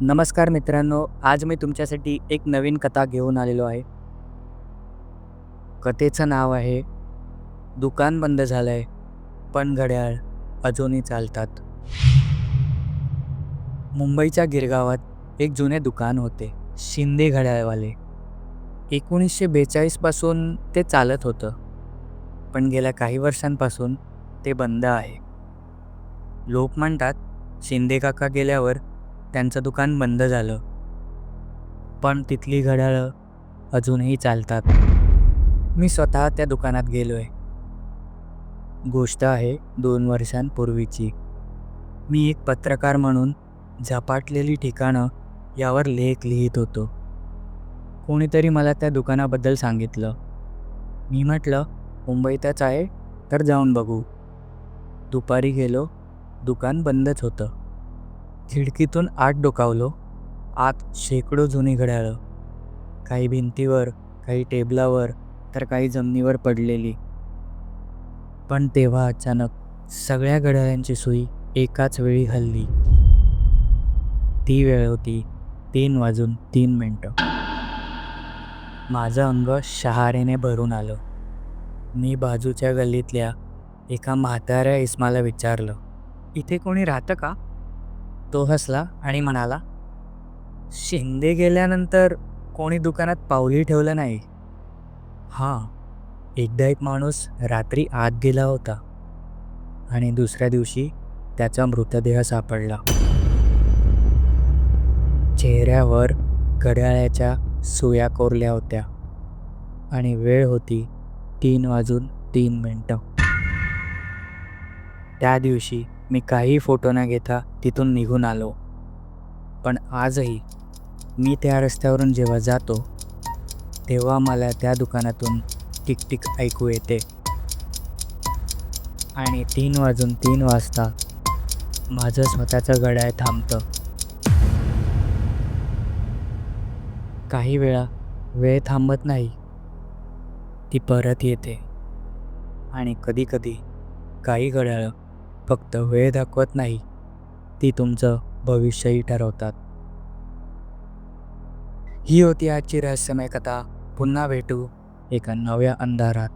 नमस्कार मित्रांनो आज मी तुमच्यासाठी एक नवीन कथा घेऊन आलेलो आहे. कथेचं नाव आहे दुकान बंद झालंय पण घड्याळ अजूनही चालतात. मुंबईच्या गिरगावात एक जुने दुकान होते शिंदे घड्याळवाले. एकोणीसशे बेचाळीसपासून ते चालत होतं पण गेल्या काही वर्षांपासून ते बंद आहे. लोक म्हणतात शिंदे काका गेल्यावर त्यांचं दुकान बंद झालं. पण तिथली घड्याळं अजूनही चालतात. मी स्वतः त्या दुकानात गेलो आहे गोष्ट आहे दोन वर्षांपूर्वीची. मी एक पत्रकार म्हणून झपाटलेली ठिकाणं यावर लेख लिहित होतो. कोणीतरी मला त्या दुकानाबद्दल सांगितलं. मी म्हटलं मुंबईतच आहे तर जाऊन बघू. दुपारी गेलो दुकान बंदच होतं. खिडकीतून आत डोकावलो. आत शेकडो जुनी घड्याळं. काही भिंतीवर काही टेबलावर तर काही जमिनीवर पडलेली. पण तेव्हा अचानक सगळ्या घड्याळांची सुई एकाच वेळी हल्ली. ती वेळ होती तीन वाजून तीन मिनटं. माझं अंग शहारेने भरून आलं. मी बाजूच्या गल्लीतल्या एका म्हाताऱ्या इस्माला विचारलं इथे कोणी राहतं का? तो हसला आणि म्हणाला शिंदे गेल्यानंतर कोणी दुकानात पाऊलही ठेवलं नाही. हां एकदा एक माणूस रात्री आत गेला होता आणि दुसऱ्या दिवशी त्याचा मृतदेह सापडला. चेहऱ्यावर घड्याळ्याच्या सुया कोरल्या होत्या आणि वेळ होती तीन वाजून तीन मिनटं. त्या दिवशी मी काही फोटो न घेता तिथून निघून आलो. पण आजही मी त्या रस्त्यावरून जेव्हा जातो तेव्हा मला त्या दुकानातून टिकटिक ऐकू येते. आणि तीन वाजून तीन वाजता माझं स्वतःचं घड्याळ थांबतं. काही वेळा वेळ थांबत नाही ती परत येते. आणि कधीकधी काही घड्याळं फक्त वेळ दाखवत नाही ती तुमचं भविष्यही ठरवतात. ही होती आजची रहस्यमय कथा. पुन्हा भेटू एका नव्या अंधारात.